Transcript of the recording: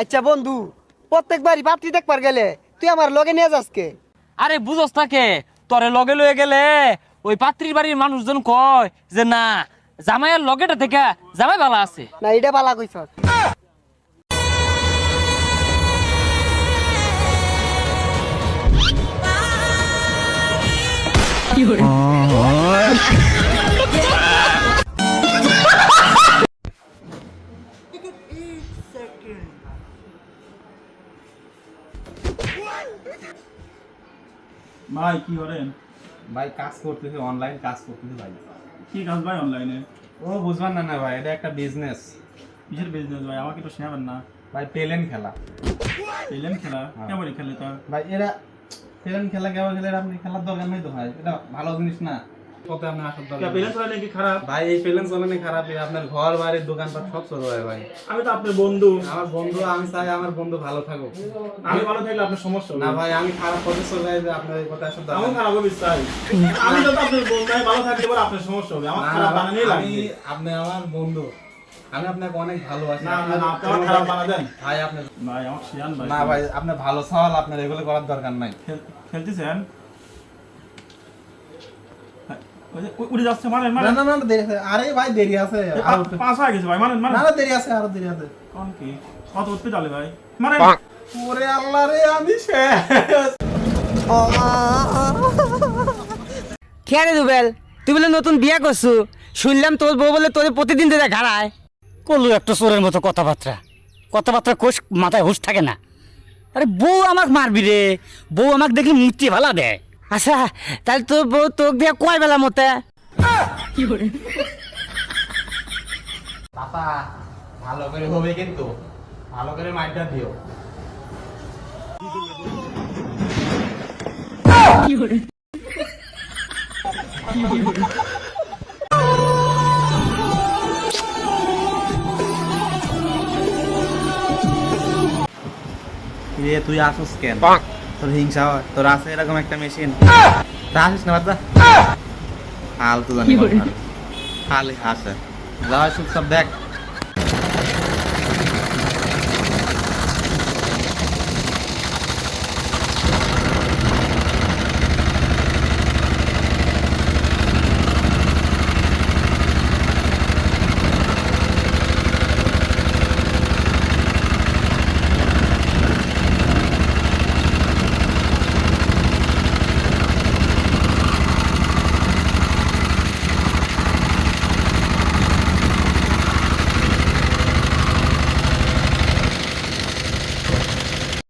আচ্ছা বন্ধু প্রত্যেকবারই পাত্রী দেখবার গেলে তুই আমার লগে নিয়ে যাসকে আরে বুঝস থাকে তরে লগে লয়ে গেলে ওই পাত্রীর বাড়ির মানুষজন কয় যে না জামাইয়ের লগেটা থেকে জামাই ভালো আছে। না এটা বালা কইছ ভাই কি করেন? ভাই কাজ করতেছে অনলাইন কাজ করতেছে ভাই। কি কাজ ভাই অনলাইনে ও বুঝবেন না না ভাই এটা একটা বিজনেস কিসের বিজনেস ভাই? আমাকে তো শোনাবেন না। ভাই পেলেন খেলা। পেলেন খেলা? কেমন খেলে তো ভাই এরা পেলেন খেলা কেমন খেলে আপনি খেলার দরকার নেই তো ভাই। এটা ভালো জিনিস না। আপনার আসার দরকার নাকি খারাপ? ভাই এই খারাপ। আপনার ঘর দোকানপাট সব চলে হয় ভাই। আমি তো আপনার বন্ধু। আমার বন্ধু আমি চাই আমার বন্ধু ভালো থাকুক। আমি ভালো থাকলে আপনার সমস্যা না ভাই আমি খারাপ পথে চলে যাই যে আপনার এই কথা আসার দরকার আমার খারাপ হবে চাই। আমি তো আপনার বন্ধু আমি ভালো থাকলে পরে আপনার সমস্যা হবে। আমার খারাপ বানানোই আমি আপনি আমার বন্ধু। আমি আপনাকে অনেক ভালোবাসি। না না আপনি খারাপ ভাই আপনি ভাই আমার শিয়ান ভাই। না ভাই আপনি ভালো সওয়াল আপনার এগুলো করার দরকার নাই। খেলতেছেন? উড়ে যাচ্ছে মারেন না না না দেরি আছে। আরে ভাই দেরি আছে। পাঁচ হয়ে গেছে ভাই মারেন মারেন না না দেরি আছে আরও দেরি আছে। কোন কি? কত উঠতে চালে ভাই? ওরে আল্লাহ রে আমি শেষ। খেয়ারে দুবেল তুই বলে নতুন বিয়া করছু। শুনলাম তোর বউ বলে তোর প্রতিদিন তোরা ঘাড়ায়। করল একটা চোরের মতো কথাবার্তা। কথাবার্তা কোষ মাথায় হুশ থাকে না। আরে বউ আমাকে মারবি রে। বউ আমাকে দেখলে মূর্তি ভালা দেয়। আচ্ছা তাহলে তোর বউ তোক দিয়ে কয় বেলা মতে পাপা ভালো করে হবে কিন্তু। ভালো করে মাইটা দিও। তুই আসুস কেন? তোর হিংসা হয়। তোর আছে এরকম একটা মেশিন তা আসিস না, বাদা হাল তো জানি হাল হাসে। যা সব দেখ।